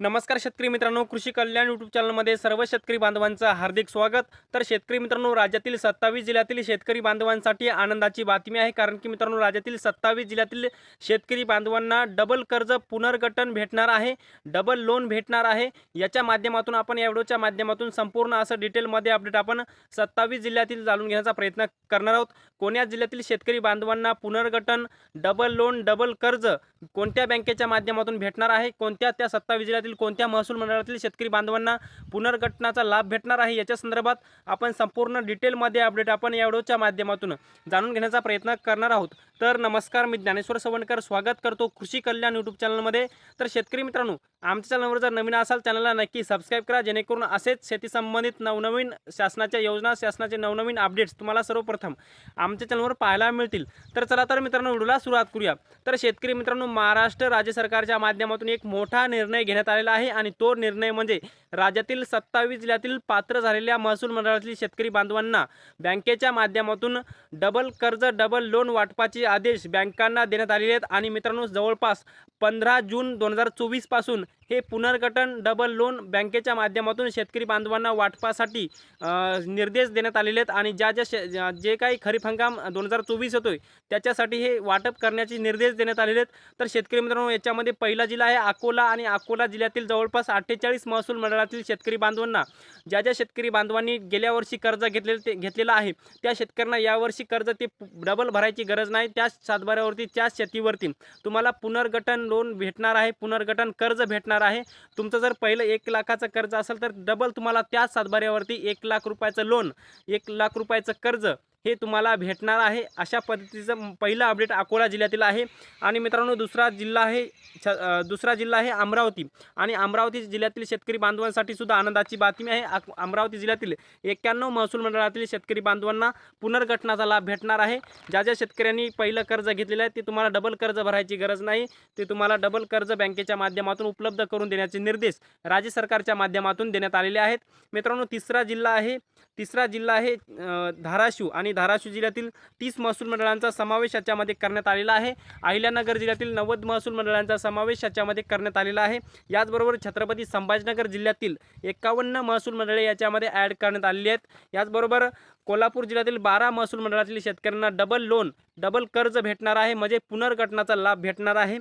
नमस्कार शेतकरी मित्रांनो कृषी कल्याण यूट्यूब चॅनलमध्ये सर्व शेतकरी बांधवांचं हार्दिक स्वागत. तर शेतकरी मित्रांनो राज्यातील सत्तावीस जिल्ह्यातील शेतकरी बांधवांसाठी आनंदाची बातमी आहे. कारण की मित्रांनो राज्यातील सत्तावीस जिल्ह्यातील शेतकरी बांधवांना डबल कर्ज पुनर्गठन भेटणार आहे. डबल लोन भेटणार आहे. याच्या माध्यमातून आपण या व्हिडिओच्या माध्यमातून संपूर्ण असं डिटेलमध्ये अपडेट आपण सत्तावीस जिल्ह्यातील जाणून घेण्याचा प्रयत्न करणार आहोत. कोण्या जिल्ह्यातील शेतकरी बांधवांना पुनर्गठन डबल लोन डबल कर्ज कोणत्या बँकेच्या माध्यमातून भेटणार आहे? कोणत्या त्या सत्तावीस जिल्ह्यात जिल्ह्यातील कोणत्या महसूल मंडळातील शेतकरी बांधवांना पुनर्गठनाचा लाभ भेटणार आहे? याच्या संदर्भात आपण संपूर्ण डिटेलमध्ये अपडेट आपण या व्हिडिओच्या माध्यमातून जाणून घेण्याचा प्रयत्न करणार आहोत. तर नमस्कार मी ज्ञानेश्वर सवणकर स्वागत करतो कृषी कल्याण यूट्यूब चॅनलमध्ये. तर शेतकरी मित्रांनो आमच्या चॅनलवर जर नवीन असाल चॅनलला नक्की सबस्क्राईब करा जेणेकरून असेच शेती संबंधित नवनवीन शासनाच्या योजना शासनाचे नवनवीन अपडेट्स तुम्हाला सर्वप्रथम आमच्या चॅनलवर पाहायला मिळतील. तर चला तर मित्रांनो व्हिडिओला सुरुवात करूया. तर शेतकरी मित्रांनो महाराष्ट्र राज्य सरकारच्या माध्यमातून एक मोठा निर्णय घेण्यात आलेला आहे आणि तो निर्णय म्हणजे राज्यातील सत्तावीस जिल्ह्यातील पात्र झालेल्या महसूल मंडळातील शेतकरी बांधवांना बँकेच्या माध्यमातून डबल कर्ज डबल लोन वाटपाचे आदेश बँकांना देण्यात आलेले आहेत. आणि मित्रांनो जवळपास पंधरा जून दोन हजार चोवीसपासून हे पुनर्गठन डबल लोन बँकेच्या माध्यमातून शेतकरी बांधवांना वाटपासाठी निर्देश देण्यात आलेले आहेत आणि ज्या ज्या शे जे काही खरीप हंगाम दोन हजार चोवीस होतोय त्याच्यासाठी हे वाटप करण्याचे निर्देश देण्यात आलेले आहेत. तर शेतकरी मित्रांनो याच्यामध्ये पहिला जिल्हा आहे अकोला आणि अकोला जिल्ह्यातील जवळपास अठ्ठेचाळीस महसूल मंडळातील शेतकरी बांधवांना ज्या ज्या शेतकरी बांधवांनी गेल्या वर्षी कर्ज घेतलेले ते घेतलेलं आहे त्या शेतकऱ्यांना यावर्षी कर्ज ते डबल भरायची गरज नाही त्याच सातबाऱ्यावरती त्याच शेतीवरती. तुम्हाला पुनर्गठन लोन भेटणार आहे पुनर्गठन कर्ज भेटणार आहे. तुमचं जर पहिलं एक लाखाचं कर्ज असेल तर डबल तुम्हाला त्याच सातबाऱ्यावरती एक लाख रुपयाचं लोन एक लाख रुपयाचं कर्ज हे तुम्हाला भेटणार आहे. अशा पद्धतीचं पहिलं अपडेट अकोला जिल्ह्यातील आहे. आणि मित्रांनो दुसरा जिल्हा आहे छ दुसरा जिल्हा आहे अमरावती. आणि अमरावती जिल्ह्यातील शेतकरी बांधवांसाठी सुद्धा आनंदाची बातमी आहे. अमरावती जिल्ह्यातील एक्क्याण्णव महसूल मंडळातील शेतकरी बांधवांना पुनर्गठनाचा लाभ भेटणार आहे. ज्या ज्या शेतकऱ्यांनी पहिलं कर्ज घेतलेलं आहे ते तुम्हाला डबल कर्ज भरायची गरज नाही. ते तुम्हाला डबल कर्ज बँकेच्या माध्यमातून उपलब्ध करून देण्याचे निर्देश राज्य सरकारच्या माध्यमातून देण्यात आलेले आहेत. मित्रांनो तिसरा जिल्हा आहे तिसरा जिल्हा आहे धाराशिव. आणि धाराशिव जिल्ह्यातील तीस महसूल मंडळांचा समावेश याच्यामध्ये करण्यात आलेला आहे. अहिल्यानगर जिल्ह्यातील नव्वद महसूल मंडळांचा समावेश याच्यामध्ये करण्यात आलेला आहे. याचबरोबर छत्रपती संभाजीनगर जिल्ह्यातील एकावन्न महसूल मंडळे याच्यामध्ये ॲड करण्यात आलेली आहेत. याचबरोबर कोल्हापूर जिल्ह्यातील बारा महसूल मंडळातील शेतकऱ्यांना डबल लोन डबल कर्ज भेटणार आहे. म्हणजे पुनर्गठनाचा लाभ भेटणार आहे.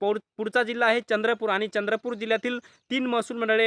पुढचा जिल्हा आहे चंद्रपूर आणि चंद्रपूर जिल्ह्यातील तीन महसूल मंडळे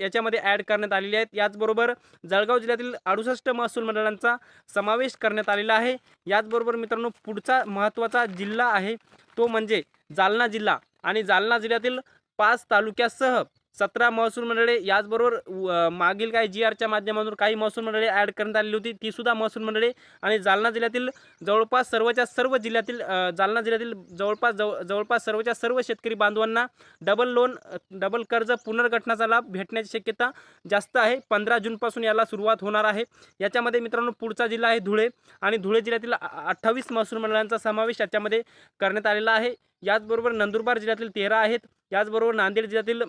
याच्यामध्ये ॲड करण्यात आलेली आहेत. याचबरोबर जळगाव जिल्ह्यातील अडुसष्ट महसूल मंडळांचा समावेश करण्यात आलेला आहे. याचबरोबर मित्रांनो पुढचा महत्त्वाचा जिल्हा आहे तो म्हणजे जालना जिल्हा. आणि जालना जिल्ह्यातील पाच तालुक्यासह सतरा महसूल मंडळे याचबरोबर मागील काही जी आरच्या माध्यमातून काही महसूल मंडळे ॲड करण्यात आलेली होती. ती सुद्धा महसूल मंडळे आणि जालना जिल्ह्यातील जवळपास सर्वच्या सर्व जिल्ह्यातील जालना जिल्ह्यातील जवळपास जवळ जवळपास सर्वच्या सर्व शेतकरी बांधवांना डबल लोन डबल कर्ज पुनर्गठनाचा लाभ भेटण्याची शक्यता जास्त आहे. पंधरा जूनपासून याला सुरुवात होणार आहे. याच्यामध्ये मित्रांनो पुढचा जिल्हा आहे धुळे आणि धुळे जिल्ह्यातील अठ्ठावीस महसूल मंडळांचा समावेश याच्यामध्ये करण्यात आलेला आहे. याचबरोबर नंदुरबार जिल्ह्यातील तेरा आहेत. याचबरोबर नांदेड जिल्ह्यातील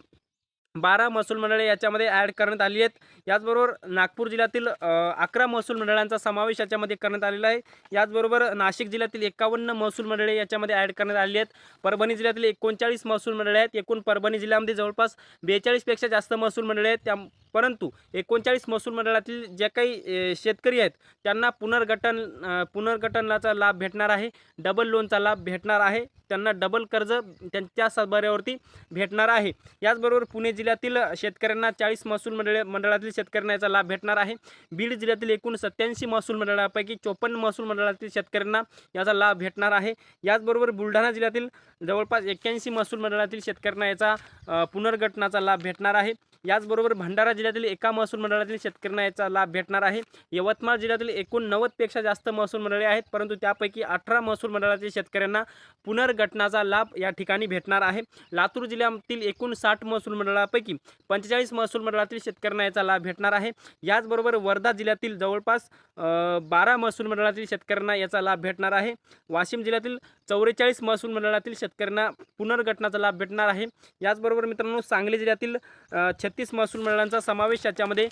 बारा महसूल मंडळे याच्यामध्ये ॲड करण्यात आली आहेत. याचबरोबर नागपूर जिल्ह्यातील अकरा महसूल मंडळांचा समावेश याच्यामध्ये करण्यात आलेला आहे. याचबरोबर नाशिक जिल्ह्यातील एकावन्न महसूल मंडळे याच्यामध्ये ॲड करण्यात आली आहेत. परभणी जिल्ह्यातील एकोणचाळीस महसूल मंडळे आहेत. एकूण परभणी जिल्ह्यामध्ये जवळपास बेचाळीसपेक्षा जास्त महसूल मंडळे आहेत. त्या परंतु एकोणचाळीस महसूल मंडळातील जे काही शेतकरी आहेत त्यांना पुनर्गठन पुनर्गठनाचा लाभ भेटणार आहे. डबल लोनचा लाभ भेटणार आहे. त्यांना डबल कर्ज त्यांच्या सातबाऱ्यावरती भेटणार आहे. याचबरोबर पुणे जिल्ह्यातील शेतकऱ्यांना चाळीस महसूल मंडळ मंडळातील शेतकऱ्यांना याचा लाभ भेटणार आहे. बीड जिल्ह्यातील एकूण सत्याऐंशी महसूल मंडळापैकी चोपन्न महसूल मंडळातील शेतकऱ्यांना याचा लाभ भेटणार आहे. याचबरोबर बुलढाणा जिल्ह्यातील जवळपास एक्क्याऐंशी महसूल मंडळातील शेतकऱ्यांना याचा पुनर्गठनाचा लाभ भेटणार आहे. याचबरोबर भंडारा जिल्ह्यातील एका महसूल मंडळातील शेतकऱ्यांना याचा लाभ भेटणार आहे. यवतमाळ जिल्ह्यातील एकूण नव्वदपेक्षा जास्त महसूल मंडळे आहेत परंतु त्यापैकी अठरा महसूल मंडळातील शेतकऱ्यांना पुनर्गठनाचा लाभ या ठिकाणी भेटणार आहे. लातूर जिल्ह्यातील एकूण साठ महसूल मंडळापैकी पंचेचाळीस महसूल मंडळातील शेतकऱ्यांना याचा लाभ भेटणार आहे. याचबरोबर वर्धा जिल्ह्यातील जवळपास बारा महसूल मंडळातील शेतकऱ्यांना याचा लाभ भेटणार आहे. वाशिम जिल्ह्यातील चौवेचाळीस महसूल मंडळातील शेतकऱ्यांना पुनर्गठनाचा लाभ भेटणार आहे. याचबरोबर मित्रांनो सांगली जिल्ह्यातील छत्तीस महसूल मंडळांचा समावेश याच्यामध्ये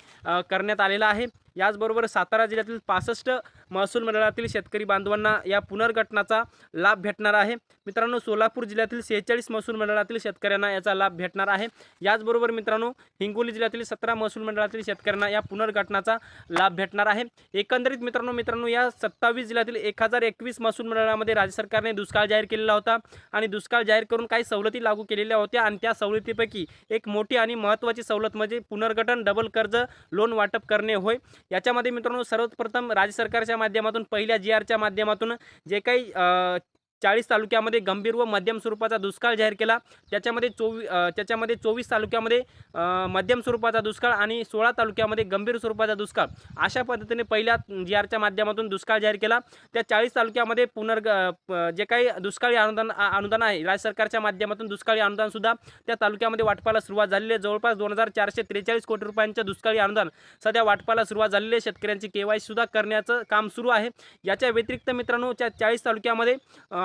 करण्यात आलेला आहे. याचबरोबर सातारा जिल्ह्यातील पासष्ट महसूल मंडळातील शेतकरी बांधवांना या पुनर्गठनाचा लाभ भेटणार आहे. मित्रांनो सोलापूर जिल्ह्यातील सेहेचाळीस महसूल मंडळातील शेतकऱ्यांना याचा लाभ भेटणार आहे. याचबरोबर मित्रांनो हिंगोली जिल्ह्यातील सतरा महसूल मंडळातील शेतकऱ्यांना या पुनर्गठनाचा लाभ भेटणार आहे. एकंदरीत मित्रांनो मित्रांनो या सत्तावीस जिल्ह्यातील एक हजार एकवीस महसूल मंडळामध्ये राज्य सरकारने दुष्काळ जाहीर केलेला होता आणि दुष्काळ जाहीर करून काही सवलती लागू केलेल्या होत्या आणि त्या सवलतीपैकी एक मोठी आणि महत्त्वाची सवलत म्हणजे पुनर्गठन डबल कर्ज लोन वाटप करणे होय. याच्यामध्ये मित्रांनो सर्वप्रथम राज्य सरकारच्या माध्यमातून पहिल्या जी आरच्या माध्यमातून जे काही चाळीस तालुक्यामध्ये गंभीर व मध्यम स्वरूपाचा दुष्काळ जाहीर केला. त्याच्यामध्ये चोवी त्याच्यामध्ये चोवीस तालुक्यामध्ये मध्यम स्वरूपाचा दुष्काळ आणि सोळा तालुक्यामध्ये गंभीर स्वरूपाचा दुष्काळ. अशा पद्धतीने पहिल्या जी आरच्या माध्यमातून दुष्काळ जाहीर केला. त्या चाळीस तालुक्यामध्ये पुनर्ग प- जे काही दुष्काळी अनुदान अनुदान आहे राज्य सरकारच्या माध्यमातून दुष्काळी अनुदान सुद्धा त्या तालुक्यामध्ये वाटपाला सुरुवात झालेली आहे. जवळपास दोन हजार चारशे त्रेचाळीस कोटी रुपयांच्या दुष्काळी अनुदान सध्या वाटपाला सुरुवात झालेली आहे. शेतकऱ्यांची केवायसीसुद्धा करण्याचं काम सुरू आहे. याच्या व्यतिरिक्त मित्रांनो त्या चाळीस तालुक्यामध्ये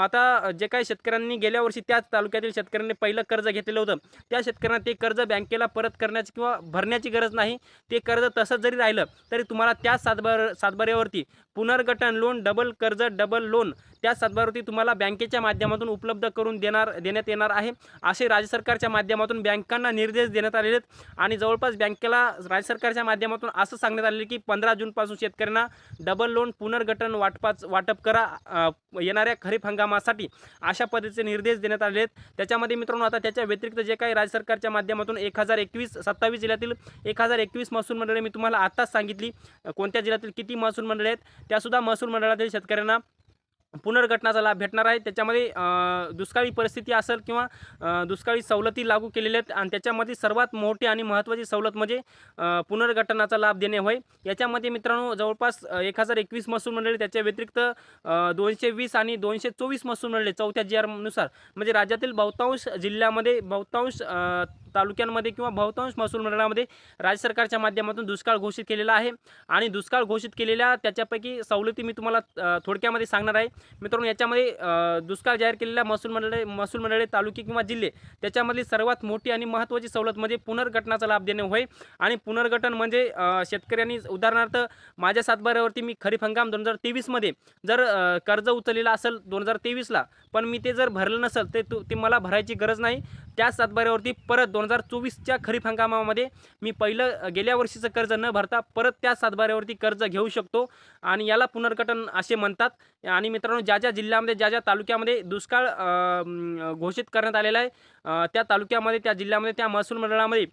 आता जे काही शेतकऱ्यांनी गेल्या वर्षी त्याच तालुक्यातील शेतकऱ्यांनी पहिलं कर्ज घेतलेलं होतं. त्या शेतकऱ्यांना ते कर्ज बँकेला परत करण्याची किंवा भरण्याची गरज नाही. ते कर्ज तसंच जरी राहिलं तरी तुम्हाला त्याच सातबार सातबाऱ्यावरती पुनर्गठन लोन डबल कर्ज डबल लोन त्या सातबाऱ्यावरती तुम्हाला बँकेच्या माध्यमातून उपलब्ध करून देणार देण्यात येणार आहे. असे राज्य सरकारच्या माध्यमातून बँकांना निर्देश देण्यात आलेले आहेत. आणि जवळपास बँकेला राज्य सरकारच्या माध्यमातून असं सांगण्यात आलेलं आहे की पंधरा जूनपासून शेतकऱ्यांना डबल लोन पुनर्गठन वाटपाच वाटप करा येणाऱ्या खरीप हंगामासाठी अशा पद्धतीचे निर्देश देण्यात आले आहेत. त्याच्यामध्ये मित्रांनो आता त्याच्या व्यतिरिक्त जे काही राज्य सरकारच्या माध्यमातून एक हजार एकवीस सत्तावीस जिल्ह्यातील एक हजार एकवीस महसूल मंडळे मी तुम्हाला आत्ताच सांगितली. कोणत्या जिल्ह्यातील किती महसूल मंडळे आहेत त्यासुद्धा महसूल मंडळातील शेतकऱ्यांना पुनर्गठनाचा लाभ भेटणार आहे. त्याच्यामध्ये दुष्काळी परिस्थिती असेल किंवा दुष्काळी सवलती लागू केलेल्या आहेत आणि त्याच्यामध्ये सर्वात मोठी आणि महत्त्वाची सवलत म्हणजे अ, पुनर्गठनाचा लाभ देणे होय. याच्यामध्ये मित्रांनो जवळपास एक हजार एकवीस महसूल मंडळी त्याच्या व्यतिरिक्त दोनशे वीस आणि दोनशे चोवीस महसूल मंडळे चौथ्या जी आरनुसार म्हणजे राज्यातील बहुतांश जिल्ह्यामध्ये बहुतांश तालुक्यांमध्ये किंवा बहुतांश महसूल मंडळामध्ये राज्य सरकारच्या माध्यमातून दुष्काळ घोषित केलेला आहे. आणि दुष्काळ घोषित केलेल्या त्याच्यापैकी सवलती मी तुम्हाला थोडक्यामध्ये सांगणार आहे. मित्रांनो याच्यामध्ये दुष्काळ जाहीर केलेल्या महसूल मंडळे महसूल मंडळे तालुके किंवा जिल्हे त्याच्यामधली सर्वात मोठी आणि महत्त्वाची सवलत म्हणजे पुनर्गठनाचा लाभ देणे होय. आणि पुनर्गठन म्हणजे शेतकऱ्यांनी उदाहरणार्थ माझ्या सातबाऱ्यावरती मी खरीप हंगाम दोन हजार तेवीसमध्ये जर कर्ज उचललेलं असेल दोन हजार तेवीसला पण मी ते जर भरलं नसेल ते तू ते मला भरायची गरज नाही. त्याच सातबाऱ्यावरती परत दोन हजार चोवीसच्या खरीप हंगामामध्ये मी पहिलं गेल्या वर्षीचं कर्ज न भरता परत त्या सातबाऱ्यावरती कर्ज घेऊ शकतो. आणि याला पुनर्गठन असे म्हणतात. आणि मित्रांनो ज्या ज्या जिल्ह्यामध्ये ज्या ज्या तालुक्यामध्ये दुष्काळ घोषित करण्यात आलेला आहे त्या तालुक्यामध्ये त्या जिल्ह्यामध्ये त्या महसूल मंडळामध्ये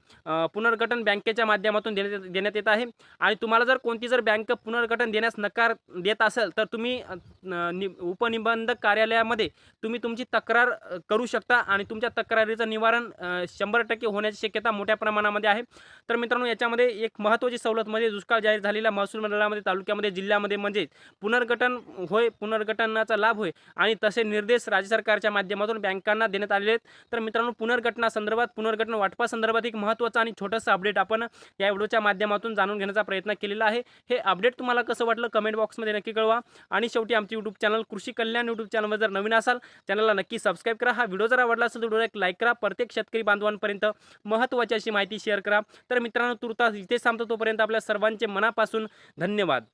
पुनर्गठन बँकेच्या माध्यमातून देण्यात देण्यात येत आहे. आणि तुम्हाला जर कोणती जर बँक पुनर्गठन देण्यास नकार देत असेल तर तुम्ही नि उपनिबंधक कार्यालयामध्ये तुम्ही तुमची तक्रार करू शकता आणि तुमच्या तक्रारीचं निवारण शंभर टक्के होण्याची शक्यता मोठ्या प्रमाणामध्ये आहे. तर मित्रांनो याच्यामध्ये एक महत्त्वाची सवलत म्हणजे दुष्काळ जाहीर झालेल्या महसूल मंडळामध्ये तालुक्यामध्ये जिल्ह्यामध्ये म्हणजे पुनर्गठन होय पुनर्गठनाचा लाभ होय आणि तसे निर्देश राज्य सरकारच्या माध्यमातून बँकांना देण्यात आलेले आहेत. तर मित्रांनो पुनर्गठनासंदर्भात पुनर्गठन वाटपासंदर्भात एक महत्त्वाचं आणि छोटंसं अपडेट आपण या व्हिडिओच्या माध्यमातून जाणून घेण्याचा प्रयत्न केलेला आहे. हे अपडेट तुम्हाला कसं वाटलं कमेंट बॉक्समध्ये नक्की कळवा. आणि शेवटी आमचे यूट्यूब चॅनल कृषी कल्याण यूट्यूब चॅनलवर जर नवीन असाल चॅनलला नक्की सबस्क्राईब करा. हा व्हिडिओ जर आवडला असेल तर व्हिडिओ एक लाईक करा. प्रत्येक शेतकरी बांधवांपर्यंत महत्त्वाची अशी माहिती शेअर करा. तर मित्रांनो तुर्तास इथे थांबतो तोपर्यंत आपल्या सर्वांचे मनापासून धन्यवाद.